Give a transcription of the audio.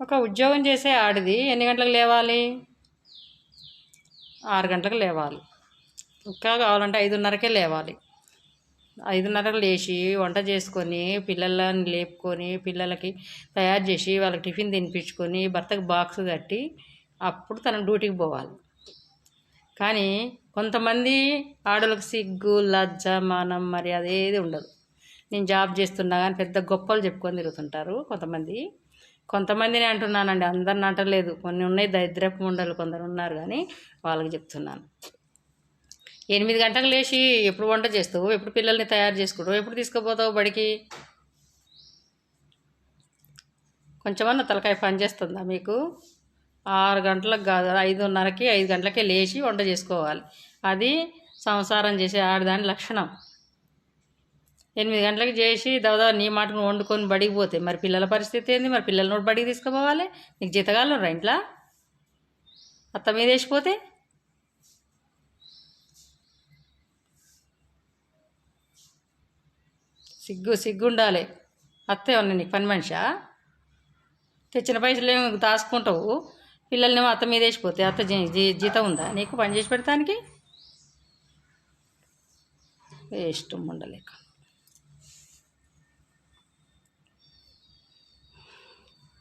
ఒక ఉద్యోగం చేసే ఆడిది. ఎన్ని గంటలకు లేవాలి? ఆరు గంటలకు లేవాలి. ఇంకా కావాలంటే ఐదున్నరకే లేవాలి. ఐదున్నరకు లేచి వంట చేసుకొని పిల్లలని లేపుకొని పిల్లలకి తయారు చేసి వాళ్ళకి టిఫిన్ తినిపించుకొని భర్తకు బాక్స్ కట్టి అప్పుడు తన డ్యూటీకి పోవాలి. కానీ కొంతమంది ఆడలకు సిగ్గు లజ్జ మానం మర్యాద ఏది ఉండదు. నేను జాబ్ చేస్తున్నా కానీ పెద్ద గొప్పలు చెప్పుకొని తిరుగుతుంటారు కొంతమంది. కొంతమందిని అంటున్నానండి అందరిని అంటలేదు. కొన్ని ఉన్నాయి దరిద్రపు ముండలు కొందరు ఉన్నారు కానీ వాళ్ళకి చెప్తున్నాను. ఎనిమిది గంటలకు లేచి ఎప్పుడు వంట చేస్తావు? ఎప్పుడు పిల్లల్ని తయారు చేసుకుంటావు? ఎప్పుడు తీసుకుపోతావు బడికి? కొంచెమన్నా తలకాయ పని చేస్తుందా మీకు? ఆరు గంటలకు కాదు ఐదున్నరకి ఐదు గంటలకే లేచి వంట చేసుకోవాలి. అది సంసారం చేసే ఆడదాని లక్షణం. ఎనిమిది గంటలకు చేసి దాదా నీ మాటను వండుకొని బడికి పోతే మరి పిల్లల పరిస్థితి ఏంది? మరి పిల్లల నోటి బడికి తీసుకుపోవాలి? నీకు జీతగాళ్ళు రా ఇంట్లో? అత్త మీద వేసిపోతే? సిగ్గు సిగ్గుండాలి. అత్తే ఉన్నాయి నీకు పని మనిషా? తెచ్చిన పైసలు ఏమి దాచుకుంటావు? పిల్లల్నేమో అత్త మీద వేసిపోతే అత్త జీ- జీ- జీతం ఉందా? నీకు పని చేసి పెడతానికి? వేస్ట్ ఉండలేక